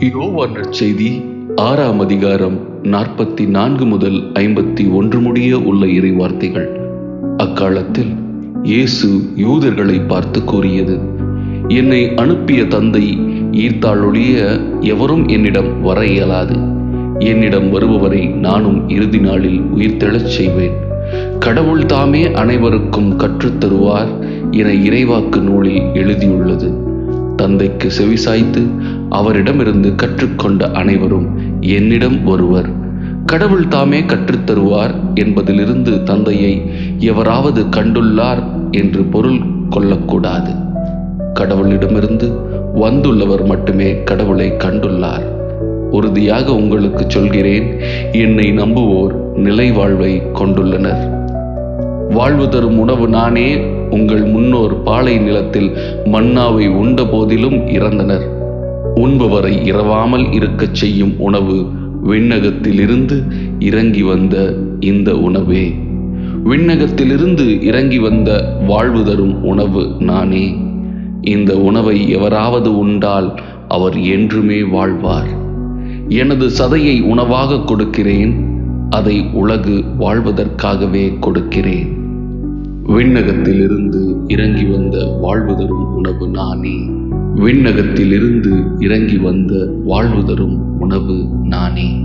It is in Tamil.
யோவான் செய்தி ஆறாம் அதிகாரம் நாற்பத்தி நான்கு முதல் ஐம்பத்தி ஒன்று முடிய உள்ள இறைவார்த்தைகள். அக்காலத்தில் இயேசு யூதர்களை பார்த்து கூறியது என்னை அனுப்பிய தந்தை ஈர்த்தாளொழிய எவரும் என்னிடம் வர இயலாது. என்னிடம் வருபவரை நானும் இறுதி நாளில் உயிர்த்தெழச் செய்வேன். கடவுள் தாமே அனைவருக்கும் கற்றுத்தருவார் என இறைவாக்கு நூலில் எழுதியுள்ளது. தந்தைக்கு செவிசாய்த்து அவரிடமிருந்து கற்றுக்கொண்ட அனைவரும் என்னிடம் வருவர் கடவுள் தாமே கற்றுத்தருவார் என்பதிலிருந்து தந்தையை எவராவது கண்டுள்ளார் என்று பொருள் கொள்ளக்கூடாது. கடவுளிடமிருந்து வந்துள்ளவர் மட்டுமே கடவுளை கண்டுள்ளார். உறுதியாக உங்களுக்கு சொல்கிறேன் என்னை நம்புவோர் நிலை வாழ்வை கொண்டுள்ளனர். வாழ்வு தரும் உணவு நானே உங்கள் முன்னோர் பாலை நிலத்தில் மன்னாவை உண்ட போதிலும் இறந்தனர். உண்பவரை இரவாமல் இருக்கச் செய்யும் உணவு விண்ணகத்திலிருந்து இறங்கி வந்த இந்த உணவே. விண்ணகத்திலிருந்து இறங்கி வந்த வாழ்வு தரும் உணவு நானே. இந்த உணவை எவராவது உண்டால் அவர் என்றுமே வாழ்வார். எனது சதையை உணவாக கொடுக்கிறேன் அதை உலகு வாழ்வதற்காகவே கொடுக்கிறேன். விண்ணகத்திலிருந்து இறங்கி வந்த வாழ்வு தரும் உணவு நானே. விண்ணகத்திலிருந்து இறங்கி வந்த வாழ்வு தரும் உணவு நானே.